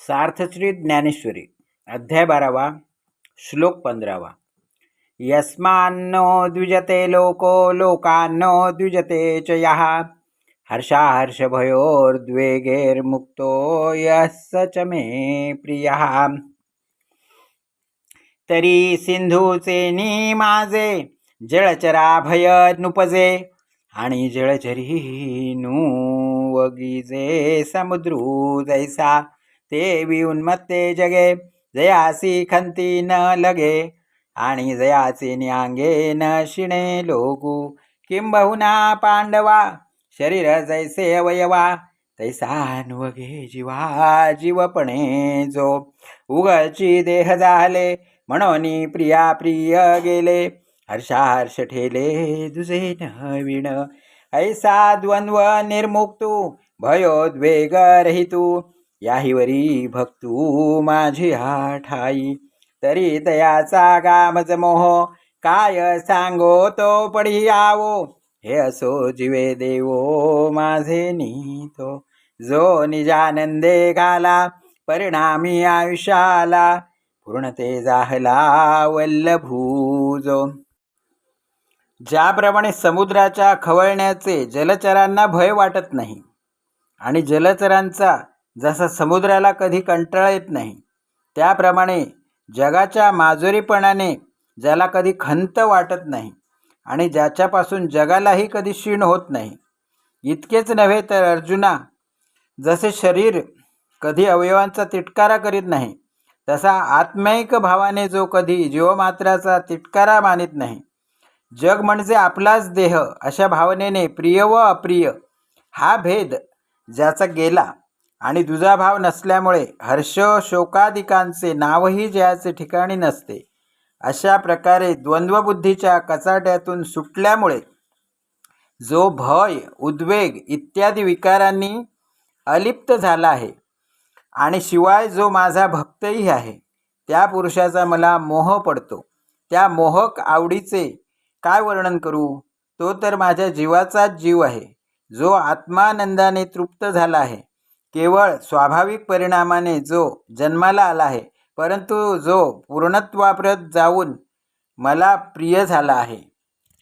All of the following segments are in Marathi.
सार्थश्री ज्ञानेश्वरी अध्याय बारावा श्लोक पंधरावा. यस्मान्नो द्विजते लोको लोकान्नो द्विजते च यः। हर्षाहर्षभयोर्द्वेगेर्मुक्तो यः स च मे प्रियः। तरी सिंधूचे नी माझे जळचरा भय नुपजे आणि जळचरी वगीजे समुद्रू जैसा। ते विउन्मत्ते जगे जयासी खंती न लगे आणि जयासी न्यांगे न शिणे लोकू किंबहुना पांडवा शरीर जैसे अवयवा तैसान्वगे जीवा जीवपणे जो. उगची देह झाले म्हणून प्रिया प्रिय गेले हर्षाहर्ष ठेले दुजे नवीण ऐसा द्वंद्व निर्मुक्तू भयोद्वेग रहितू याहीवरी भक्तू माझी ठाई तरी तयाचा गामज मोह काय सांगो तो पडी आवो हे असो जीवे देवो माझे नीतो. जो निजानंदे घाला परिणामी आयुष्याला पूर्णते जाहला वल्लभूजो. ज्याप्रमाणे समुद्राच्या खवळण्याचे जलचरांना भय वाटत नाही आणि जलचरांचा जसा समुद्राला कधी कंटाळा येत नाही त्याप्रमाणे जगाच्या माजुरीपणाने ज्याला कधी खंत वाटत नाही आणि ज्याच्यापासून जगालाही कधी क्षीण होत नाही. इतकेच नव्हे तर अर्जुना जसे शरीर कधी अवयवांचा तिटकारा करीत नाही तसा आत्मैक भावाने जो कधी जीवमात्राचा तिटकारा मानित नाही. जग म्हणजे आपलाच देह अशा भावनेने प्रिय व अप्रिय हा भेद ज्याचा गेला आणि दुजाभाव नसल्यामुळे हर्ष शोकादिकांचे नावही जयाचे ठिकाणी नसते. अशा प्रकारे द्वंद्वबुद्धीच्या कचाट्यातून सुटल्यामुळे जो भय उद्वेग इत्यादी विकारांनी अलिप्त झाला आहे आणि शिवाय जो माझा भक्तही आहे त्या पुरुषाचा मला मोह पडतो. त्या मोहक आवडीचे काय वर्णन करू? तो तर माझ्या जीवाचाच जीव आहे. जो आत्मानंदाने तृप्त झाला आहे. केवळ स्वाभाविक परिणामाने जो जन्माला आला आहे परंतु जो पूर्णत्वाप्रत जाऊन मला प्रिय झाला आहे.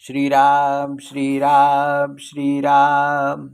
श्रीराम श्रीराम श्रीराम.